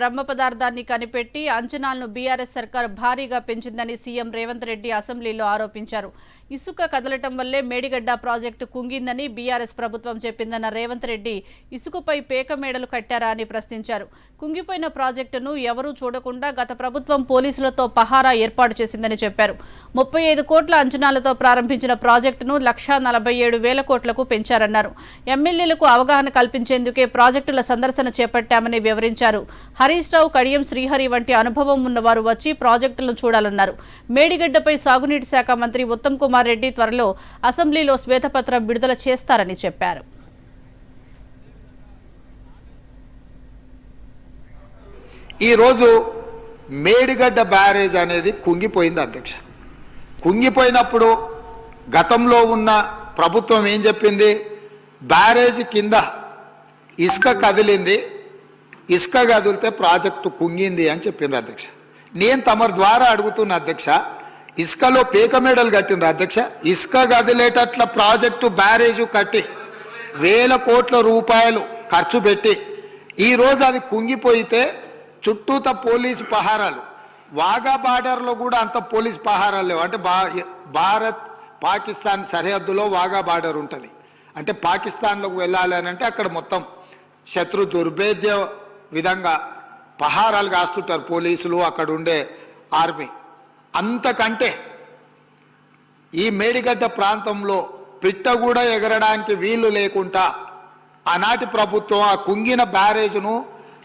బ్రహ్మ పదార్థాన్ని కనిపెట్టి అంచనాలను బీఆర్ఎస్ సర్కార్ భారీగా పెంచిందని సీఎం రేవంత్ రెడ్డి అసెంబ్లీలో ఆరోపించారు. ఇసుక కదలటం వల్లే మేడిగడ్డ ప్రాజెక్టు కుంగిందని బీఆర్ఎస్ ప్రభుత్వం చెప్పిందన్న రేవంత్ రెడ్డి ఇసుకపై పేక మేడలు కట్టారా అని ప్రశ్నించారు. కుంగిపోయిన ప్రాజెక్టును ఎవరూ చూడకుండా గత ప్రభుత్వం పోలీసులతో పహారా ఏర్పాటు చేసిందని చెప్పారు. ముప్పై ఐదు కోట్ల అంచనాలతో ప్రారంభించిన ప్రాజెక్టును లక్షా నలభై ఏడు వేల కోట్లకు పెంచారన్నారు. ఎమ్మెల్యేలకు అవగాహన కల్పించేందుకే ప్రాజెక్టుల సందర్శన చేపట్టామని వివరించారు. హరీష్ రావు కడియం శ్రీహరి వంటి అనుభవం ఉన్నవారు వచ్చి ప్రాజెక్టులను చూడాలన్నారు. మేడిగడ్డపై సాగునీటి శాఖ మంత్రి ఉత్తమ్ కుమార్ రెడ్డి త్వరలో అసెంబ్లీలో శ్వేతపత్రం విడుదల చేస్తారని చెప్పారు. ఈరోజు మేడిగడ్డ బ్యారేజ్ అనేది కుంగిపోయింది అధ్యక్ష. కుంగిపోయినప్పుడు గతంలో ఉన్న ప్రభుత్వం ఏం చెప్పింది? బ్యారేజ్ కింద ఇసుక కదిలింది. ఇసుక కదిలితే ప్రాజెక్టు కుంగింది అని చెప్పిండ్రు అధ్యక్ష. నేను తమరి ద్వారా అడుగుతున్న అధ్యక్ష ఇసుకలో పేక మేడలు కట్టిండ్రు అధ్యక్ష. ఇసుక కదిలేటట్ల ప్రాజెక్టు బ్యారేజు కట్టి వేల కోట్ల రూపాయలు ఖర్చు పెట్టి ఈరోజు అది కుంగిపోయితే చుట్టూత పోలీసు పహారాలు. వాగా బార్డర్లో కూడా అంత పోలీస్ పహారాలు లేవు. అంటే భారత్ పాకిస్తాన్ సరిహద్దులో వాగా బార్డర్ ఉంటుంది. అంటే పాకిస్తాన్లోకి వెళ్ళాలి అని అంటే అక్కడ మొత్తం శత్రు దుర్భేద్య విధంగా పహారాలు కాస్తుంటారు పోలీసులు అక్కడ ఉండే ఆర్మీ. అంతకంటే ఈ మేడిగడ్డ ప్రాంతంలో పిట్ట కూడా ఎగరడానికి వీలు లేకుండా ఆనాటి ప్రభుత్వం ఆ కుంగిన బ్యారేజ్ను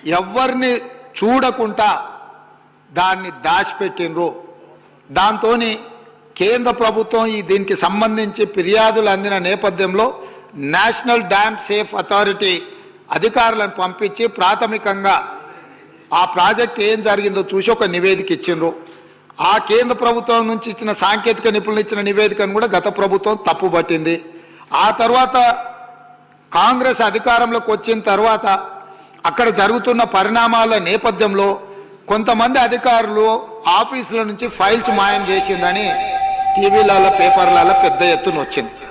ఎవరిని చూడకుండా దాన్ని దాచిపెట్టినరు దాంతో కేంద్ర ప్రభుత్వం ఈ దీనికి సంబంధించి ఫిర్యాదులు అందిన నేపథ్యంలో నేషనల్ డ్యామ్ సేఫ్ అథారిటీ అధికారులను పంపించి ప్రాథమికంగా ఆ ప్రాజెక్ట్ ఏం జరిగిందో చూసి ఒక నివేదిక ఇచ్చిండ్రు. ఆ కేంద్ర ప్రభుత్వం నుంచి ఇచ్చిన సాంకేతిక నిపుణులు ఇచ్చిన నివేదికను కూడా గత ప్రభుత్వం తప్పుపట్టింది. ఆ తర్వాత కాంగ్రెస్ అధికారంలోకి వచ్చిన తర్వాత అక్కడ జరుగుతున్న పరిణామాల నేపథ్యంలో కొంతమంది అధికారులు ఆఫీసుల నుంచి ఫైల్స్ మాయం చేసిందని టీవీలలో పేపర్లలో పెద్ద ఎత్తున వచ్చింది.